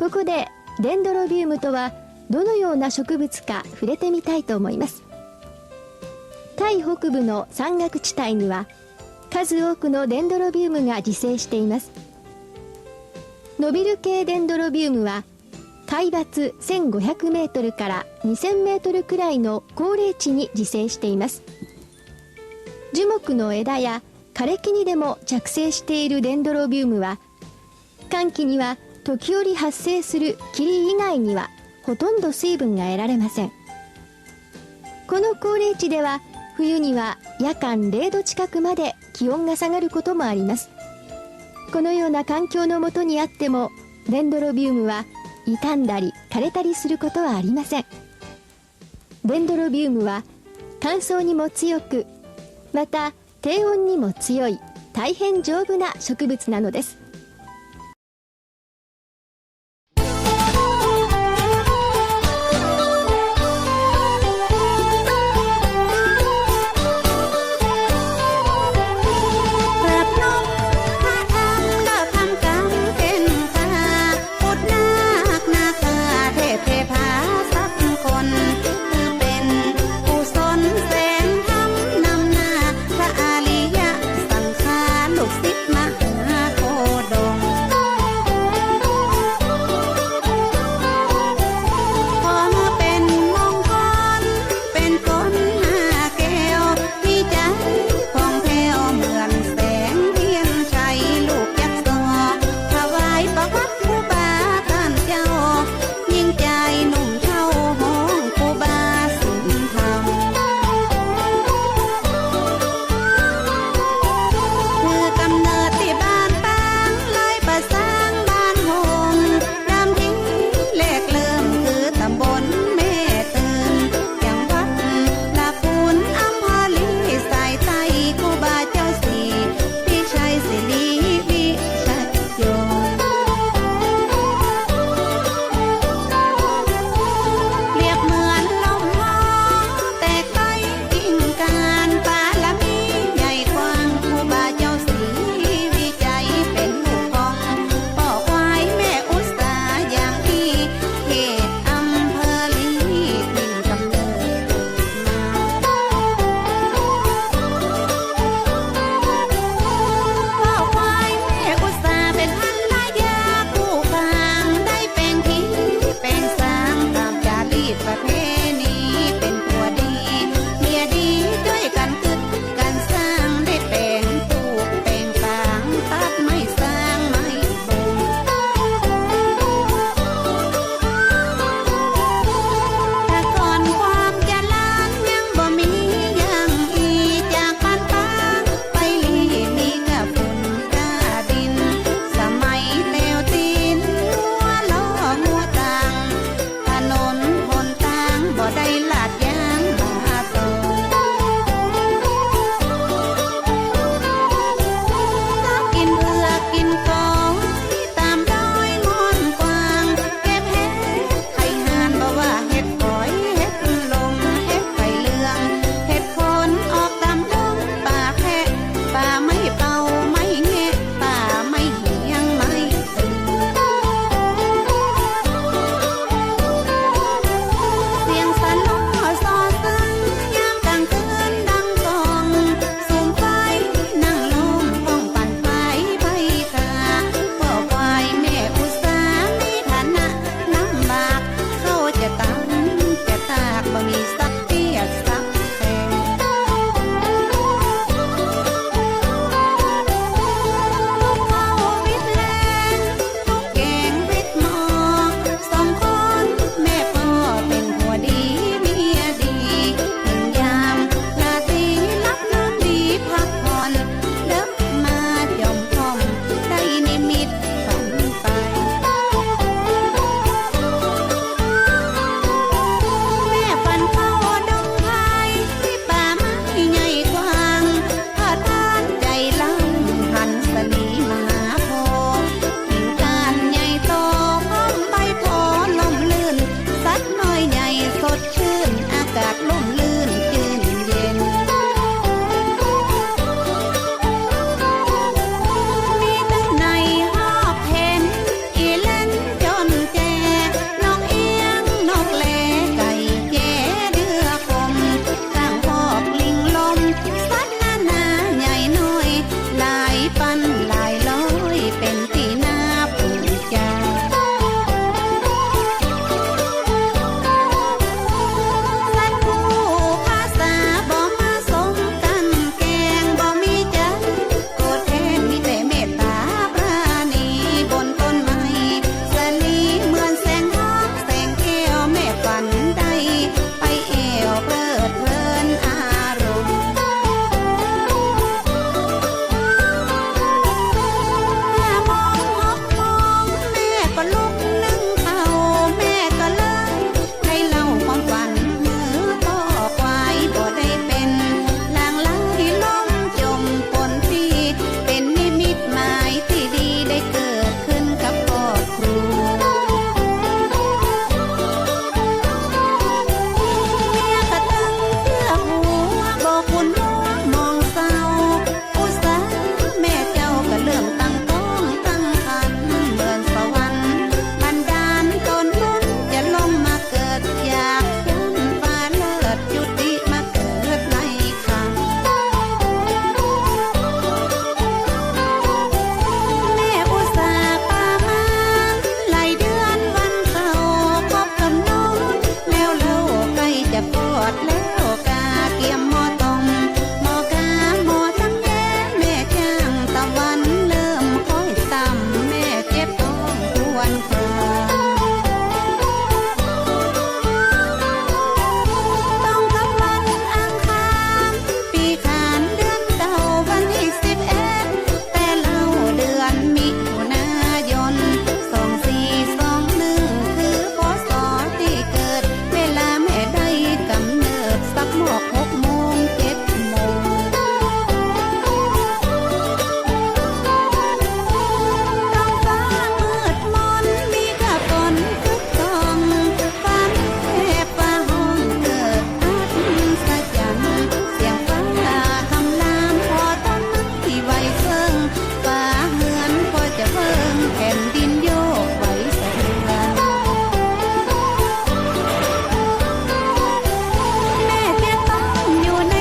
ここでデンドロビウムとはどのような植物か触れてみたいと思います。タイ北部の山岳地帯には数多くのデンドロビウムが自生しています。ノビル系デンドロビウムは海抜1500メートルから2000メートルくらいの高齢地に自生しています。樹木の枝や枯れ木にでも着生しているデンドロビウムは寒気には時折発生する霧以外にはほとんど水分が得られません。この高齢地では冬には夜間0度近くまで気温が下がることもあります。このような環境のもとにあってもデンドロビウムは傷んだり枯れたりすることはありません。デンドロビウムは乾燥にも強くまた低温にも強い大変丈夫な植物なのです。